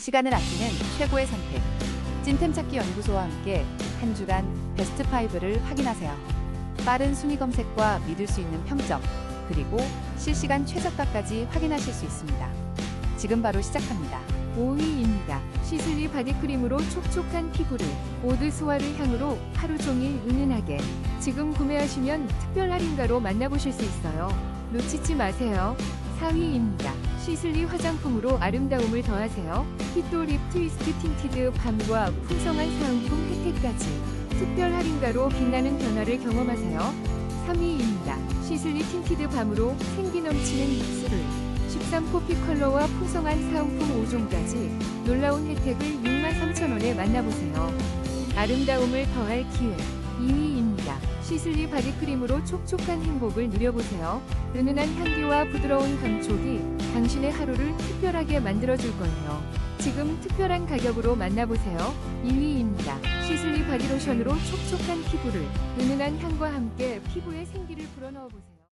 시간을 아끼는 최고의 선택. 찐템 찾기 연구소와 함께 한 주간 베스트 5를 확인하세요. 빠른 순위 검색과 믿을 수 있는 평점, 그리고 실시간 최저가까지 확인하실 수 있습니다. 지금 바로 시작합니다. 5위입니다. 시슬리 바디크림으로 촉촉한 피부를 오드 스와르 향으로 하루 종일 은은하게 지금 구매하시면 특별 할인가로 만나보실 수 있어요. 놓치지 마세요. 4위입니다. 시슬리 화장품으로 아름다움을 더하세요. 히토 립 트위스트 틴티드 밤과 풍성한 사은품 혜택까지 특별 할인가로 빛나는 변화를 경험하세요. 3위입니다. 시슬리 틴티드 밤으로 생기 넘치는 입술을 13코피 컬러와 풍성한 사은품 5종까지 놀라운 혜택을 63,000원에 만나보세요. 아름다움을 더할 기회 2위입니다. 시슬리 바디크림으로 촉촉한 행복을 누려보세요. 은은한 향기와 부드러운 감촉이 당신의 하루를 특별하게 만들어줄 거예요. 지금 특별한 가격으로 만나보세요. 2위입니다. 시슬리 바디로션으로 촉촉한 피부를 은은한 향과 함께 피부에 생기를 불어넣어보세요.